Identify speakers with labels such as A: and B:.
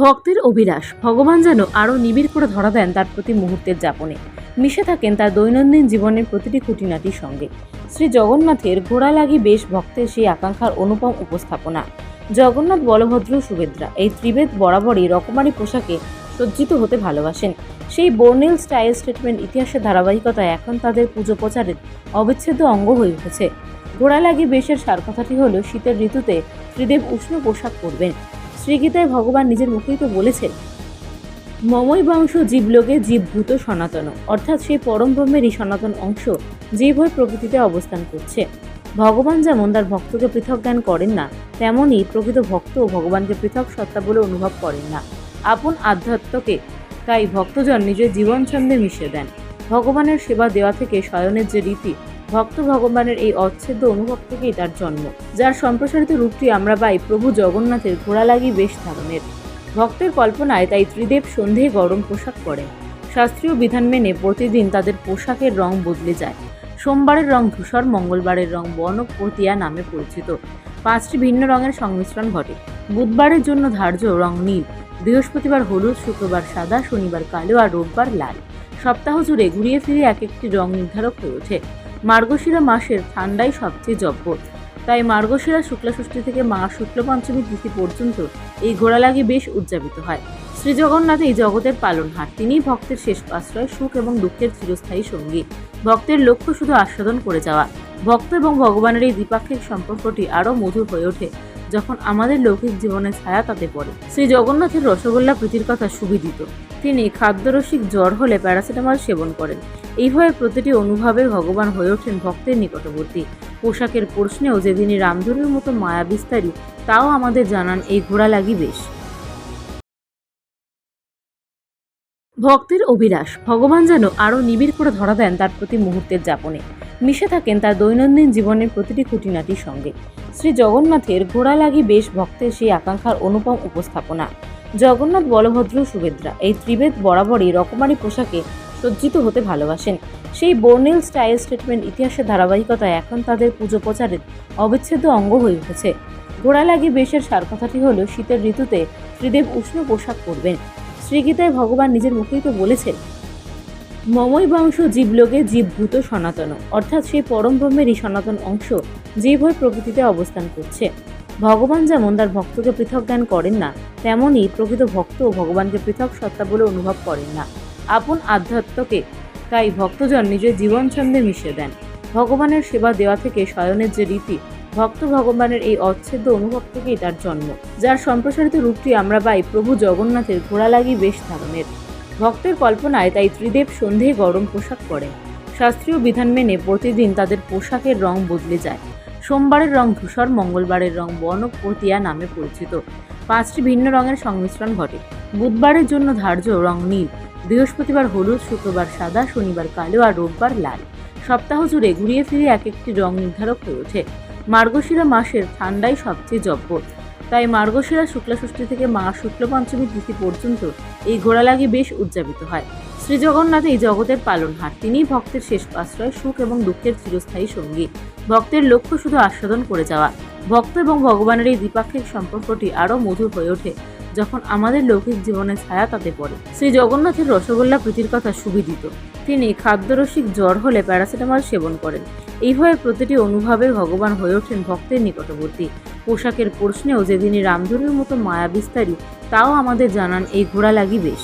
A: ভক্তের অভিলাষ। ভগবান যেন আরও নিবিড় করে ধরা দেন তার প্রতি মুহূর্তের যাপনে। মিশে থাকেন তার দৈনন্দিন জীবনের প্রতিটি খুঁটিনাটির সঙ্গে। শ্রী জগন্নাথের ঘোড়া লাগি বেশ ভক্তের সেই আকাঙ্ক্ষার অনুপম উপস্থাপনা। জগন্নাথ বলভদ্র সুভেদ্রা এই ত্রিবেদ বরাবরই রকমারি পোশাকে সজ্জিত হতে ভালোবাসেন। সেই বর্ণিল স্টাইল স্টেটমেন্ট ইতিহাসের ধারাবাহিকতায় এখন তাদের পুজো প্রচারের অবিচ্ছেদ্য অঙ্গ হয়ে উঠেছে। ঘোড়া লাগি বেশের সার কথাটি হলো, শীতের ঋতুতে ত্রিদেব উষ্ণ পোশাক পরবেন। শ্রীগীতায় ভগবান নিজের মুখেই তো বলেছেন। মমই বংশ জীবলোকে জীবভূত সনাতন, অর্থাৎ সেই পরম ব্রহ্মেরই সনাতন অংশ জীব হয়ে প্রকৃতিতে অবস্থান করছে। ভগবান যেমন তার ভক্তকে পৃথক জ্ঞান করেন না, তেমনই প্রকৃত ভক্তও ভগবানকে পৃথক সত্তা বলে অনুভব করেন না। আপন আধ্যাত্মকে তাই ভক্তজন নিজের জীবন ছন্দে মিশিয়ে দেন। ভগবানের সেবা দেওয়া থেকে শয়নের যে রীতি ভক্ত ভগবানের এই অচ্ছেদ্য অনুভব থেকেই তার জন্ম, যার সম্প্রসারিত রূপটি আমরা পাই প্রভু জগন্নাথের ঘোড়া লাগি বেশ ধারণের ভক্তের কল্পনায় তাই ত্রিদেব সন্ধে গরম পোশাক পরেন শাস্ত্রীয় বিধান মেনে প্রতিদিন তাদের পোশাকের রং বদলে যায়। সোমবারের রং ধূসর, মঙ্গলবারের রং বনক পতিয়া নামে পরিচিত। পাঁচটি ভিন্ন রঙের সংমিশ্রণ ঘটে। বুধবারের জন্য ধার্য রং নীল, বৃহস্পতিবার হলুদ, শুক্রবার সাদা, শনিবার কালো আর রোববার লাল। সপ্তাহ জুড়ে ঘুরিয়ে ফিরে এক একটি রং নির্ধারক হয়ে ওঠে। মার্গশিরা মাসের ঠান্ডাই সবচেয়ে জব্বর তাই মার্গশিরা শুক্লা ষষ্ঠী থেকে মা শুক্ল পঞ্চমী তিথি পর্যন্ত এই ঘোড়া লাগি বেশ উদযাপিত হয়। শ্রী জগন্নাথ এই জগতের পালনহার। তিনিই ভক্তের শেষ আশ্রয়, সুখ এবং দুঃখের চিরস্থায়ী সঙ্গী। ভক্তের লক্ষ্য শুধু আস্বাদন করে যাওয়া। ভক্ত এবং ভগবানের এই দ্বিপাক্ষিক সম্পর্কটি আরও মধুর হয়ে ওঠে। যখন আমাদের লৌকিক জীবনে ছায়া তাতে পড়ে। শ্রী জগন্নাথের রসগোল্লা প্রীতির কথা সুবিদিত। তিনি খাদ্যরসিক জ্বর হলে প্যারাসিটামল সেবন করেন। এইভাবে প্রতিটি অনুভবে ভগবান হয়ে ওঠেন ভক্তের নিকটবর্তী। পোশাকের প্রশ্নেও যে তিনি রামধনুর মতো মায়া বিস্তারী, তাও আমাদের জানান এই ঘোড়া লাগি বেশ। ভক্তের অভিলাষ, ভগবান যেন আরও নিবিড় করে ধরা দেন তার প্রতি মুহূর্তের যাপনে। মিশে থাকেন তার দৈনন্দিন জীবনের প্রতিটি খুঁটিনাটির সঙ্গে। শ্রী জগন্নাথের ঘোড়া লাগি বেশ ভক্তের সেই আকাঙ্ক্ষার অনুপম উপস্থাপনা। জগন্নাথ বলভদ্র সুভেদ্রা এই ত্রিবেদ বরাবরই রকমারি পোশাকে সজ্জিত হতে ভালোবাসেন। সেই বর্ণিল স্টাইল স্টেটমেন্ট ইতিহাসের ধারাবাহিকতায় এখন তাদের পুজো প্রচারের অবিচ্ছেদ্য অঙ্গ হয়ে উঠেছে। ঘোড়া লাগি বেশের সার কথাটি হলো শীতের ঋতুতে ত্রিদেব উষ্ণ পোশাক পরবেন। শ্রীগীতায় ভগবান নিজের মুখেই তো বলেছেন মমই বংশ জীবলোকে জীবভূত সনাতন, অর্থাৎ সেই পরম ব্রহ্মেরই সনাতন অংশ জীব হয়ে প্রকৃতিতে অবস্থান করছে। ভগবান যেমন তার ভক্তকে পৃথক জ্ঞান করেন না তেমনই প্রকৃত ভক্তও ভগবানকে পৃথক সত্তা বলে অনুভব করেন না। আপন আধ্যাত্মকে তাই ভক্তজন নিজের জীবন ছন্দে মিশিয়ে দেন। ভগবানের সেবা দেওয়া থেকে শয়নের যে রীতি, ভক্ত ভগবানের এই অচ্ছেদ্য অনুভব থেকেই তার জন্ম, যার সম্প্রসারিত রূপটি আমরা পাই প্রভু জগন্নাথের ঘোড়া লাগি বেশ ধারণের ভক্তের কল্পনায় তাই ত্রিদেব সন্ধে গরম পোশাক পরে। শাস্ত্রীয় বিধান মেনে প্রতিদিন তাদের পোশাকের রং বদলে যায়। সোমবারের রং ধূসর, মঙ্গলবারের রং বনক পতিয়া নামে পরিচিত। পাঁচটি ভিন্ন রঙের সংমিশ্রণ ঘটে। বুধবারের জন্য ধার্য রং নীল। বৃহস্পতিবার হলুদ, শুক্রবার সাদা, শনিবার কালো আর রোববার লাল। সপ্তাহ জুড়ে ঘুরিয়ে ফিরে এক একটি রং নির্ধারক হয়ে ওঠে। মার্গশিরা মাসের ঠান্ডাই সবচেয়ে জব্বর তাই মার্গশিরা শুক্লা ষষ্ঠী থেকে মা শুক্ল পঞ্চমী তিথি পর্যন্ত এই ঘোড়া লাগি বেশ উদযাপিত হয়। শ্রী জগন্নাথ এই জগতের পালনহার তিনিই ভক্তের শেষ আশ্রয়, সুখ এবং দুঃখের চিরস্থায়ী সঙ্গী। ভক্তের লক্ষ্য শুধু আস্বাদন করে যাওয়া। ভক্ত এবং ভগবানের এই দ্বিপাক্ষিক সম্পর্কটি আরও মধুর হয়ে ওঠে যখন আমাদের লৌকিক জীবনে ছায়া তাতে পড়ে। শ্রী জগন্নাথের রসগোল্লা প্রীতির কথা সুবিদিত। তিনি খাদ্যরসিক জ্বর হলে প্যারাসিটামল সেবন করেন। এইভাবে প্রতিটি অনুভবে ভগবান হয়ে ওঠেন ভক্তের নিকটবর্তী। পোশাকের প্রশ্নেও যে তিনি রামধনুর মতো মায়া বিস্তারী তাও আমাদের জানান এই ঘোড়া লাগি বেশ।